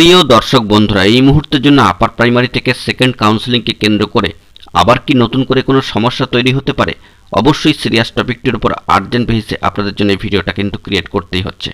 প্রিয় দর্শক বন্ধুরা, এই মুহূর্তের জন্য আপার প্রাইমারি থেকে সেকেন্ড কাউন্সেলিংকে কেন্দ্র করে আবার কি নতুন করে কোনো সমস্যা তৈরি হতে পারে? অবশ্যই সিরিয়াস টপিকটির উপর আর্জেন্ট বেসিসে আপনাদের জন্য এই ভিডিওটা কিন্তু ক্রিয়েট করতেই হচ্ছে।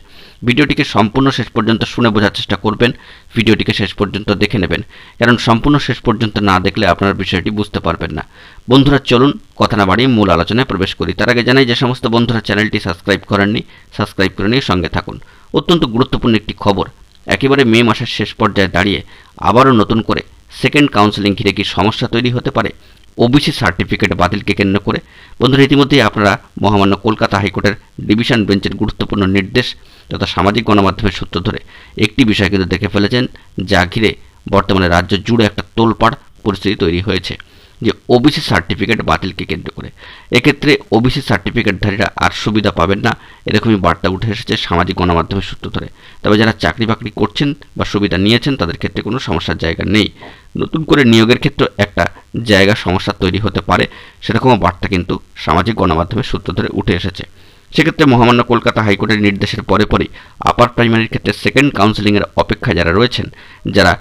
ভিডিওটিকে সম্পূর্ণ শেষ পর্যন্ত শুনে বোঝার চেষ্টা করবেন ভিডিওটিকে শেষ পর্যন্ত দেখে নেবেন। কারণ সম্পূর্ণ শেষ পর্যন্ত না দেখলে আপনার বিষয়টি বুঝতে পারবেন না। বন্ধুরা, চলুন কথা না বাড়িয়ে মূল আলোচনায় প্রবেশ করি। তার আগে জানাই যে সমস্ত বন্ধুরা চ্যানেলটি সাবস্ক্রাইব করেননি সাবস্ক্রাইব করে নিয়ে সঙ্গে থাকুন। অত্যন্ত গুরুত্বপূর্ণ একটি খবর একেবারে মে মাসের শেষ পর্যায়ে দাঁড়িয়ে আবারও নতুন করে সেকেন্ড কাউন্সেলিং ঘিরে কি সমস্যা তৈরি হতে পারে? ওবিসি সার্টিফিকেট বাতিলকে কেন্দ্র করে। বন্ধুরা, ইতিমধ্যেই আপনারা মহামান্য কলকাতা হাইকোর্টের ডিভিশন বেঞ্চের গুরুত্বপূর্ণ নির্দেশ তথা সামাজিক গণমাধ্যমের সূত্র ধরে একটি বিষয় কিন্তু দেখে ফেলেছেন, যা ঘিরে বর্তমানে রাজ্য জুড়ে একটা তোলপাড় পরিস্থিতি তৈরি হয়েছে। যে ওবিসি সার্টিফিকেট বাতিলকে কেন্দ্র করে। এক্ষেত্রে ওবিসি সার্টিফিকেটধারীরা আর সুবিধা পাবেন না। এরকমই বার্তা উঠে এসেছে সামাজিক গণমাধ্যমের সূত্র ধরে। তবে যারা চাকরি বাকরি করছেন বা সুবিধা নিয়েছেন, তাদের ক্ষেত্রে কোনো সমস্যার জায়গা নেই। নতুন করে নিয়োগের ক্ষেত্রে একটা জায়গা সমস্যা তৈরি হতে পারে। সেরকমও বার্তা কিন্তু সামাজিক গণমাধ্যমের সূত্র ধরে উঠে এসেছে। সেক্ষেত্রে মহামান্য কলকাতা হাইকোর্টের নির্দেশের পরে পরেই আপার প্রাইমারির ক্ষেত্রে সেকেন্ড কাউন্সিলিংয়ের অপেক্ষায় যারা রয়েছেন, যারা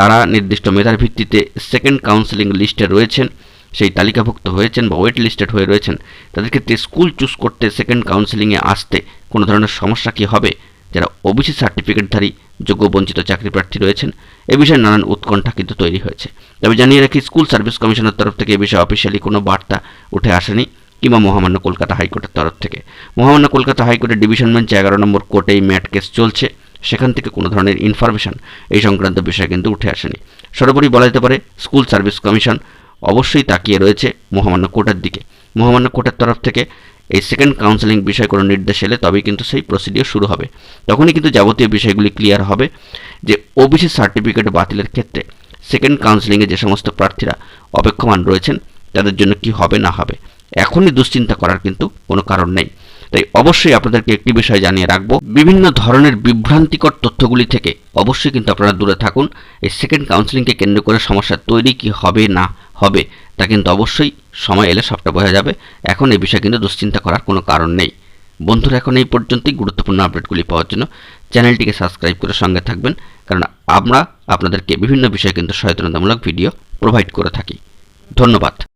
তারা নির্দিষ্ট মেধার ভিত্তিতে সেকেন্ড কাউন্সেলিং লিস্টে রয়েছেন, সেই তালিকাভুক্ত হয়েছেন বা ওয়েট লিস্টেড হয়ে রয়েছেন। তাদের ক্ষেত্রে স্কুল চুজ করতে সেকেন্ড কাউন্সেলিংয়ে আসতে কোনো ধরনের সমস্যা কি হবে? যারা ওবিসি সার্টিফিকেটধারী যোগ্য বঞ্চিত চাকরি প্রার্থী রয়েছেন, এ বিষয়ে নানান উৎকণ্ঠা কিন্তু তৈরি হয়েছে। তবে জানিয়ে রাখি স্কুল সার্ভিস কমিশনের তরফ থেকে এ বিষয়ে অফিসিয়ালি কোনো বার্তা উঠে আসেনি কিংবা মহামান্য কলকাতা হাইকোর্টের তরফ থেকে। মহামান্য কলকাতা হাইকোর্টের ডিভিশন বেঞ্চে এগারো নম্বর কোর্টে এই ম্যাট কেস চলছে। সেখান থেকে কোনো ধরনের ইনফরমেশন এই সংক্রান্ত বিষয় কিন্তু উঠে আসেনি। সর্বোপরি বলা যেতে পারে স্কুল সার্ভিস কমিশন অবশ্যই তাকিয়ে রয়েছে মহামান্য কোটার দিকে। মহামান্য কোটার তরফ থেকে এই সেকেন্ড কাউন্সেলিং বিষয়ে কোনো নির্দেশ এলে তবেই কিন্তু সেই প্রসিডিওর শুরু হবে। তখনই কিন্তু যাবতীয় বিষয়গুলি ক্লিয়ার হবে যে ওবিসি সার্টিফিকেট বাতিলের ক্ষেত্রে সেকেন্ড কাউন্সেলিংয়ে যে সমস্ত প্রার্থীরা অপেক্ষমান রয়েছেন, তাদের জন্য কি হবে না হবে। এখনই দুশ্চিন্তা করার কিন্তু কোনো কারণ নেই। তাই অবশ্যই আপনাদেরকে একটি বিষয় জানিয়ে রাখব। বিভিন্ন ধরনের বিভ্রান্তিকর তথ্যগুলি থেকে অবশ্যই কিন্তু আপনারা দূরে থাকুন। এই সেকেন্ড কাউন্সিলিংকে কেন্দ্র করে সমস্যা তৈরি কি হবে না হবে, তা কিন্তু অবশ্যই সময় এলে সবটা বোঝা যাবে। এখন এই বিষয়ে কিন্তু দুশ্চিন্তা করার কোনো কারণ নেই। বন্ধুরা, এখন এই পর্যন্তই গুরুত্বপূর্ণ আপডেটগুলি পাওয়ার জন্য। চ্যানেলটিকে সাবস্ক্রাইব করে সঙ্গে থাকবেন, কারণ আমরা আপনাদেরকে বিভিন্ন বিষয়ে কিন্তু সচেতনতামূলক ভিডিও প্রোভাইড করে থাকি। ধন্যবাদ।